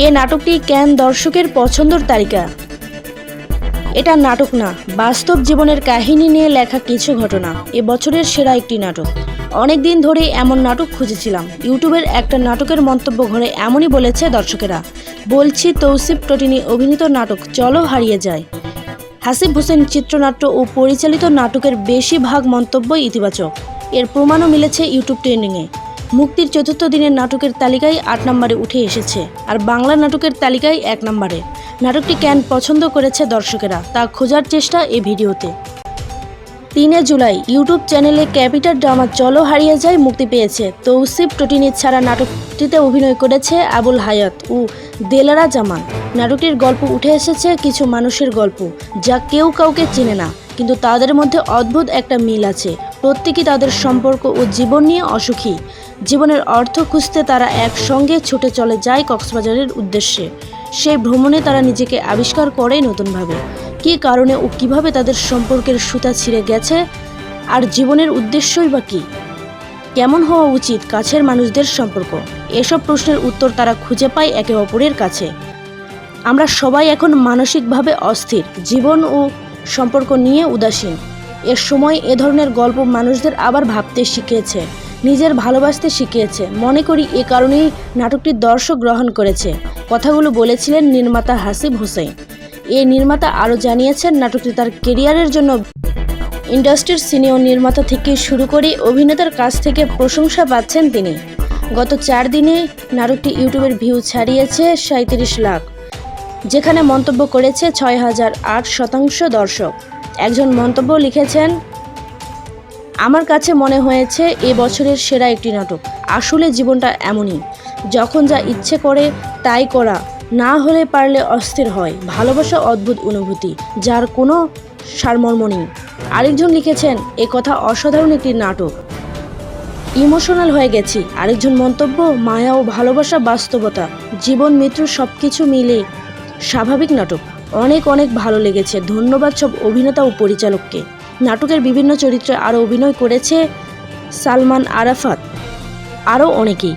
এ নাটকটি ক্যান দর্শকের পছন্দর তালিকা? এটা নাটক না, বাস্তব জীবনের কাহিনী নিয়ে লেখা কিছু ঘটনা, এ বছরের সেরা একটি নাটক। অনেক দিন ধরে এমন নাটক খুঁজেছিলাম। ইউটিউবের একটা নাটকের মন্তব্য ঘরে এমনই বলেছে দর্শকেরা, বলছি তৌসিফ টটিনি অভিনীত নাটক, চলো হারিয়ে যায় হাসিব হোসেন চিত্রনাট্য ও পরিচালিত নাটকের বেশিরভাগ মন্তব্য ইতিবাচক। এর প্রমাণও মিলেছে ইউটিউব ট্রেন্ডিংয়ে। মুক্তির চতুর্থ দিনের নাটকের তালিকায় আট নম্বরে উঠে এসেছে, আর বাংলা নাটকের তালিকায় এক নম্বরে। নাটকটি ক্যান পছন্দ করেছে দর্শকেরা, তা খোঁজার চেষ্টা এ ভিডিওতে। তিনে জুলাই, ইউটিউব চ্যানেলে ক্যাপিটাল ড্রামা চলো হারিয়ে যায় মুক্তি পেয়েছে। তৌসিফ টটিনি ছাড়া নাটকটিতে অভিনয় করেছে আবুল হায়াত ও দেলারা জামান। নাটকটির গল্প উঠে এসেছে কিছু মানুষের গল্প, যা কেউ কাউকে চেনে না, কিন্তু তাদের মধ্যে অদ্ভুত একটা মিল আছে। প্রত্যেকেই তাদের সম্পর্ক ও জীবন নিয়ে অসুখী। জীবনের অর্থ খুঁজতে তারা একসঙ্গে ছুটে চলে যায় কক্সবাজারের উদ্দেশ্যে। সেই ভ্রমণে তারা নিজেকে আবিষ্কার করে নতুনভাবে। কী কারণে ও কীভাবে তাদের সম্পর্কের সুতা ছিঁড়ে গেছে? আর জীবনের উদ্দেশ্যই বা কী? কেমন হওয়া উচিত কাছের মানুষদের সম্পর্ক? এসব প্রশ্নের উত্তর তারা খুঁজে পায় একে অপরের কাছে। আমরা সবাই এখন মানসিকভাবে অস্থির। জীবন ও সম্পর্ক নিয়ে উদাসীন। এর সময় এ ধরনের গল্প মানুষদের আবার ভাবতে শিখিয়েছে, নিজের ভালোবাসতে শিখিয়েছে। মনে করি এ কারণেই নাটকটি দর্শক গ্রহণ করেছে, কথাগুলো বলেছিলেন নির্মাতা হাসিব হোসেন। এই নির্মাতা আরও জানিয়েছেন, নাটকটি তার কেরিয়ারের জন্য ইন্ডাস্ট্রির সিনিয়র নির্মাতা থেকে শুরু করে অভিনেতার কাছ থেকে প্রশংসা পাচ্ছেন তিনি। গত চার দিনে নাটকটি ইউটিউবের ভিউ ছাড়িয়েছে সাঁত্রিশ লাখ, যেখানে মন্তব্য করেছে ছয় হাজার আট শতাংশ দর্শক। একজন মন্তব্য লিখেছেন, আমার কাছে মনে হয়েছে এ বছরের সেরা একটি নাটক। আসলে জীবনটা এমনই। যখন যা ইচ্ছে করে তাই করা। না হলে পারলে অস্থির হয়। ভালোবাসা অদ্ভুত অনুভূতি, যার কোনো সারমর্ম নেই। আরেকজন লিখেছেন, এ কথা অসাধারণ একটি নাটক। ইমোশনাল হয়ে গেছি। আরেকজন মন্তব্য, মায়া ও ভালোবাসা বাস্তবতা। জীবন, মৃত্যু সব কিছু মিলে স্বাভাবিক নাটক। অনেক অনেক ভালো লেগেছে। ধন্যবাদ সব অভিনেতা ও পরিচালককে। নাটকের বিভিন্ন চরিত্রে আরও অভিনয় করেছে সালমান আরাফাত। আরও অনেকেই।